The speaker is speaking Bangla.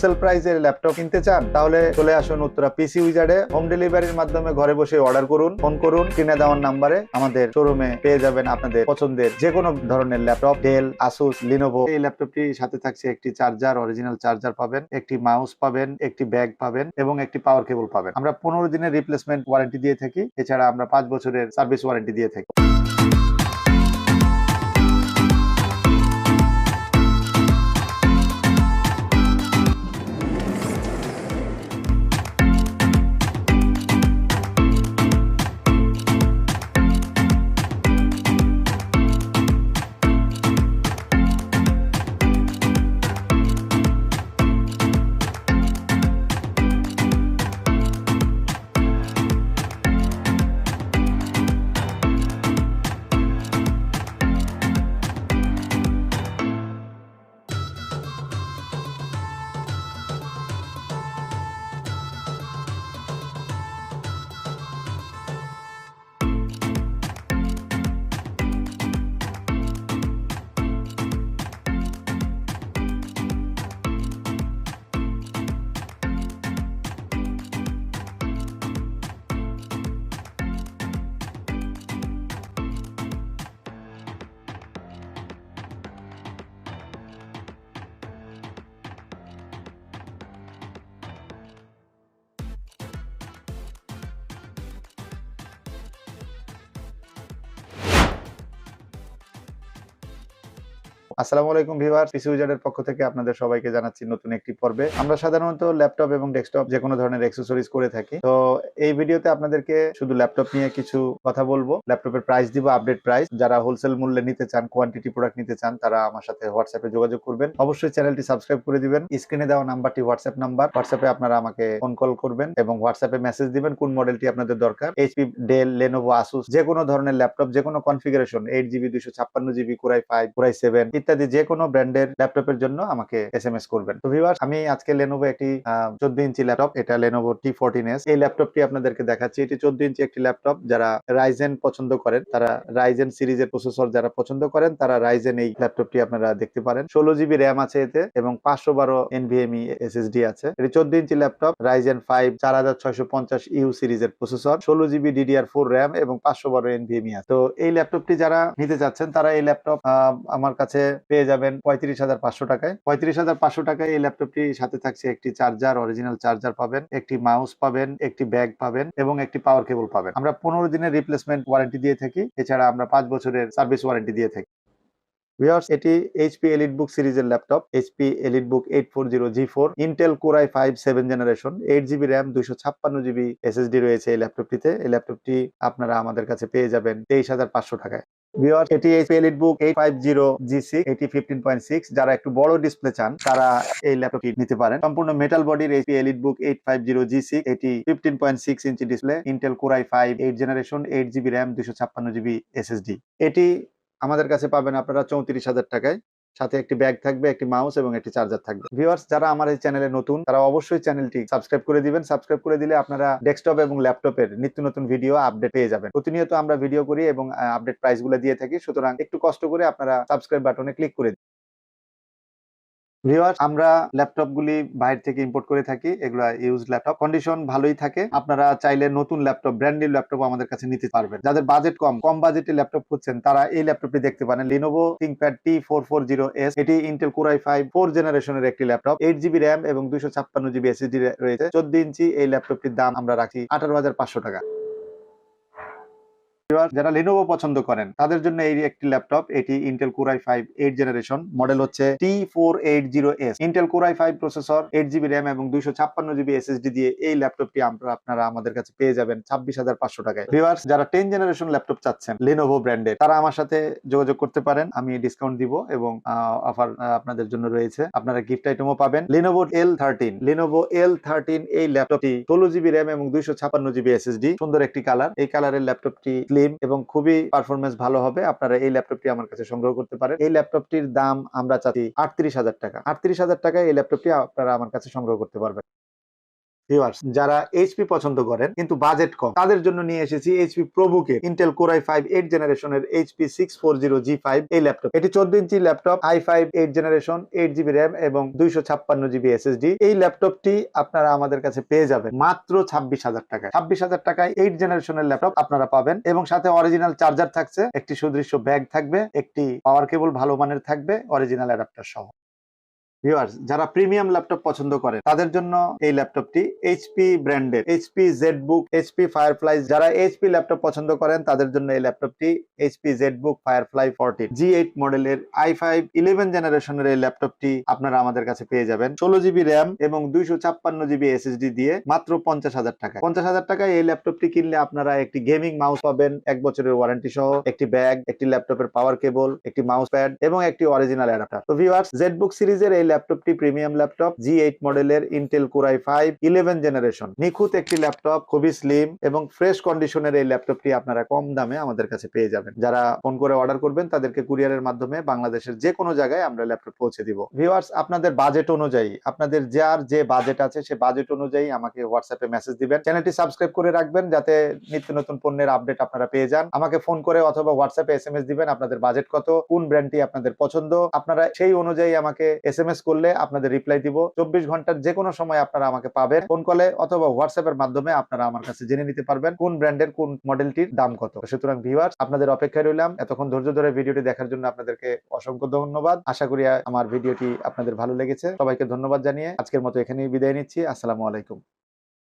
হোলসেল প্রাইসের ল্যাপটপ কিনতে চান, তাহলে চলে আসুন উত্তরা পিসি উইজার্ডে হোম ডেলিভারির মাধ্যমে ঘরে বসে অর্ডার করুন ফোন করুন, কিনে দেওয়ার নাম্বারে আমাদের শোরুমে পেয়ে যাবেন আপনাদের পছন্দের যে কোনো ধরনের ল্যাপটপ ডেল আসুস লিনোভো এই ল্যাপটপটি সাথে থাকছে একটি চার্জার অরিজিনাল চার্জার পাবেন, একটি মাউস পাবেন, একটি ব্যাগ পাবেন এবং একটি পাওয়ার কেবল পাবেন। আমরা পনেরো দিনের রিপ্লেসমেন্ট ওয়ারেন্টি দিয়ে থাকি, এছাড়া আমরা পাঁচ বছরের সার্ভিস ওয়ারেন্টি দিয়ে থাকি। আসসালামু আলাইকুম ভিউয়ার পিসি পক্ষ থেকে আপনাদের সবাইকে জানাচ্ছি নতুন একটি পর্বে। আমরা সাধারণত ল্যাপটপ এবং ডেস্কটপ যে কোনো ধরনের করে থাকি। তো এই ভিডিওতে আপনাদেরকে শুধু ল্যাপটপ নিয়ে কিছু কথা বলব। ল্যাপটপের প্রাইস দিব আপডেট প্রাইস যারা হোলসেল মূল্যে নিতে চান কোয়ান্টিটি প্রোডাক্ট নিতে চান, তারা আমার সাথে হোয়াটসঅ্যাপে যোগাযোগ করবেন। অবশ্যই চ্যানেলটি সাবস্ক্রাইব করে দিবেন। স্ক্রিনে দেওয়া নাম্বারটি হোয়াটসঅ্যাপ নাম্বার। হোয়াটসঅ্যাপে আপনারা আমাকে ফোন কল করবেন এবং হোয়াটসঅ্যাপে মেসেজ দিবেন কোন মডেলটি আপনাদের দরকার। এইচপি ডেল লেনোভো আসুস যে কোনো ধরনের ল্যাপটপ যে কোনো কনফিগারেশন এইট জিবি দুইশো ছাপ্পান্ন GB core i five core i seven ইত্যাদি যে কোনো ব্র্যান্ডের ল্যাপটপের জন্য আমাকে এস এম এস করবেন। তো ভিউয়ার আমি আজকে লেনোভো একটি চোদ্দ ইঞ্চি ল্যাপটপ, এটা লেনোভো টি ফোরটিন এস এই ল্যাপটপটি আপনাদেরকে দেখাচ্ছি। এটি চোদ্দ ইঞ্চি একটি ল্যাপটপ। যারা রাইজেন পছন্দ করেন, তারা রাইজেন সিরিজের প্রসেসর যারা পছন্দ করেন, তারা রাইজেন এই ল্যাপটপটি আপনারা দেখতে পারেন। ষোলো জিবি র্যাম আছে এতে এবং পাঁচশো বারো এনভিএমই এসএসডি আছে। এটি চোদ্দ ইঞ্চি ল্যাপটপ রাইজেন ফাইভ চার হাজার ছয়শো পঞ্চাশ ইউ সিরিজের প্রসেসর ষোলো জিবি ডিডিআর ফোর র্যাম এবং পাঁচশো বারো এনভিএমই আছে। তো এই ল্যাপটপটি যারা নিতে চাচ্ছেন, তারা এই ল্যাপটপ আমার কাছে পেয়ে যাবেন পঁয়ত্রিশ হাজার পাঁচশো টাকায়। পঁয়ত্রিশ হাজার পাঁচশো টাকায় এই ল্যাপটপটি সাথে থাকছে একটি চার্জার অরিজিনাল চার্জার পাবেন, একটি মাউস পাবেন, একটি ব্যাগ পাবেন এবং একটি পাওয়ার কেবল পাবেন। আমরা পনেরো দিনের রিপ্লেসমেন্ট ওয়ারেন্টি দিয়ে থাকি, এছাড়া আমরা পাঁচ বছরের সার্ভিস ওয়ারেন্টি দিয়ে থাকি। ভিউয়ার্স এটি এইচপি এলিট বুক সিরিজের laptop HP elite book eight four zero G four Intel core i five seven generation eight GB RAM দুইশো ছাপ্পান্ন জিবি এসএসডি রয়েছে এই ল্যাপটপটিতে। এই ল্যাপটপটি আপনারা আমাদের কাছে পেয়ে যাবেন তেইশ হাজার পাঁচশো টাকায়। ভিউয়ার এটি elite book eight five zero G এটি ফিফটিন যারা একটু বড় ডিসপ্লে চান, তারা এই ল্যাপটপটি নিতে পারেন। সম্পূর্ণ মেটাল বডির HP elite book eight five zero G six এটি fifteen point six inch display Intel core i five eight generation eight GB RAM দুশো ছাপ্পান্ন জিবি এসএসডি এটি আমাদের কাছে পাবেন আপনারা চৌত্রিশ হাজার টাকায়। সাথে একটি ব্যাগ থাকবে, একটি মাউস এবং একটি চার্জার থাকবে। ভিউয়ার্স, যারা আমার এই চ্যানেলে নতুন, তারা অবশ্যই চ্যানেলটি সাবস্ক্রাইব করে দিবেন। সাবস্ক্রাইব করে দিলে আপনারা ডেস্কটপ এবং ল্যাপটপের নিত্য নতুন ভিডিও আপডেট পেয়ে যাবেন। প্রতিনিয়ত আমরা ভিডিও করি এবং আপডেট প্রাইসগুলো দিয়ে থাকি। সুতরাং একটু কষ্ট করে আপনারা সাবস্ক্রাইব বাটনে ক্লিক করে আমরা ল্যাপটপ গুলি বাইরে থেকে ইম্পোর্ট করে থাকি, এগুলা ইউজ ল্যাপটপ। কন্ডিশন ভালোই থাকে। আপনারা চাইলে নতুন ল্যাপটপ ব্র্যান্ড নিউ ল্যাপটপ আমাদের কাছে নিতে পারবেন। যাদের বাজেট কম কম বাজেটে ল্যাপটপ খুঁজছেন, তারা এই ল্যাপটপটি দেখতে পারেন। Lenovo ThinkPad T four four zero S এটি Intel core i five four জেনারেশনের একটি ল্যাপটপ। এইট জিবি র্যাম এবং দুইশো ছাপ্পান্ন জিবি এসএসডি রয়েছে। চোদ্দ ইঞ্চি এই ল্যাপটপটির দাম আমরা রাখি আঠারো হাজার পাঁচশো টাকা। যারা লেনোভো পছন্দ করেন, তাদের জন্য এই একটি ল্যাপটপ এটি Intel core i five eight generation model হচ্ছে T four eight zero S Intel core i five processor eight GB RAM এবং দুইশো ছাপ্পান্ন জিবি এসএসডি দিয়ে এই ল্যাপটপটি আপনারা আমাদের কাছে পেয়ে যাবেন ছাব্বিশ হাজার পাঁচশো টাকায়। ভিউয়ার্স যারা টেন জেনারেশন ল্যাপটপ চাচ্ছেন লেনোভো ব্র্যান্ডের তারা আমার সাথে যোগাযোগ করতে পারেন, আমি ডিসকাউন্ট দিব এবং অফার আপনাদের জন্য রয়েছে। আপনারা গিফট আইটেমও পাবেন Lenovo L thirteen Lenovo L thirteen এই ল্যাপটপটি ষোলো জিবি র্যাম এবং দুইশো ছাপ্পান্ন জিবি এসএসডি সুন্দর একটি কালার এই কালারের ল্যাপটপটি স্লিম এবং খুবই পারফরমেন্স ভালো হবে। আপনারা এই ল্যাপটপটি আমার কাছে সংগ্রহ করতে পারেন। এই ল্যাপটপটির দাম আমরা চাচ্ছি আটত্রিশ হাজার টাকা। আটত্রিশ হাজার টাকায় এই ল্যাপটপটি আপনারা আমার কাছে সংগ্রহ করতে পারবেন। ভিউয়ার্স যারা এইচপি পছন্দ করেন, কিন্তু বাজেট কম, তাদের জন্য নিয়ে এসেছি এইচপি ইন্টেল ফাইভ এইট জেনারেশনের HP six four zero G five এই ল্যাপটপ এটি চোদ্দ inch laptop I five eight generation eight GB RAM এবং দুইশো ছাপ্পান্ন জিবি এসএসডি এই ল্যাপটপটি আপনারা আমাদের কাছে পেয়ে যাবেন মাত্র ছাব্বিশ হাজার টাকায়। ছাব্বিশ হাজার টাকায় এইট জেনারেশনের ল্যাপটপ আপনারা পাবেন এবং সাথে অরিজিনাল চার্জার থাকছে, একটি সুদৃশ্য ব্যাগ থাকবে, একটি পাওয়ার কেবল ভালো মানের থাকবে অরিজিনাল অ্যাডাপ্টার সহ। ভিউয়ার্স যারা প্রিমিয়াম ল্যাপটপ পছন্দ করে, তাদের জন্য এই ল্যাপটপটি এইচপি ব্র্যান্ডের এইচপি জেডবুক এইচপি ফায়ারফ্লাই যারা এইচপি ল্যাপটপ পছন্দ করেন, তাদের জন্য এই ল্যাপটপটি HP ZBook Firefly fourteen G eight মডেলের আই ফাইভ ইলেভেন জেনারেশনের এই ল্যাপটপটি আপনারা আমাদের কাছে পেয়ে যাবেন। ষোলো জিবি র্যাম এবং দুইশো ছাপ্পান্ন জিবি এসএসডি দিয়ে মাত্র পঞ্চাশ হাজার টাকা। পঞ্চাশ হাজার টাকায় এই ল্যাপটপটি কিনলে আপনারা একটি গেমিং মাউস পাবেন, এক বছরের ওয়ারেন্টি সহ, একটি ব্যাগ একটি ল্যাপটপের পাওয়ার কেবল একটি মাউস প্যাড এবং একটি অরিজিনাল অ্যাডাপ্টার তো ভিউয়ার্স জেডবুক সিরিজের এই ল্যাপটপটি প্রিমিয়াম ল্যাপটপ জি এইট মডেলের Intel core i five eleven generation নিখুঁত একটি ল্যাপটপ, খুবই স্লিম এবং ফ্রেশ কন্ডিশনের এই ল্যাপটপটি আপনারা কম দামে আমাদের কাছে পেয়ে যাবেন। যারা ফোন করে অর্ডার করবেন, তাদেরকে কুরিয়ারের মাধ্যমে বাংলাদেশের যে কোনো জায়গায় আমরা ল্যাপটপ পৌঁছে দিব। ভিউয়ার্স আপনাদের বাজেট অনুযায়ী, আপনাদের যার যে বাজেট আছে, সে বাজেট অনুযায়ী আমাকে হোয়াটসঅ্যাপে মেসেজ দিবেন। চ্যানেলটি সাবস্ক্রাইব করে রাখবেন, যাতে নিত্য নতুন পণ্যের আপডেট আপনারা পেয়ে যান। আমাকে ফোন করে অথবা হোয়াটসঅ্যাপে এস এম এস দিবেন, আপনাদের বাজেট কত, কোন ব্র্যান্ডটি আপনাদের পছন্দ। আপনারা সেই অনুযায়ী আমাকে এস এম এস করলে আপনাদের রিপ্লাই দিব। চব্বিশ ঘণ্টার যে কোনো সময় আপনারা আমাকে পাবেন ফোন কলে অথবা হোয়াটসঅ্যাপের মাধ্যমে আপনারা আমার কাছে জেনে নিতে পারবেন কোন ব্র্যান্ডের কোন মডেলটির দাম কত। সুতরাং ভিউয়ার্স আপনাদের অপেক্ষায় রইলাম। এতক্ষণ ধৈর্য ধরে ভিডিওটি দেখার জন্য আপনাদেরকে অসংখ্য ধন্যবাদ। আশা করি আমার ভিডিওটি আপনাদের ভালো লেগেছে। সবাইকে ধন্যবাদ জানিয়ে আজকের মতো এখানেই বিদায় নিচ্ছি। আসসালামু আলাইকুম।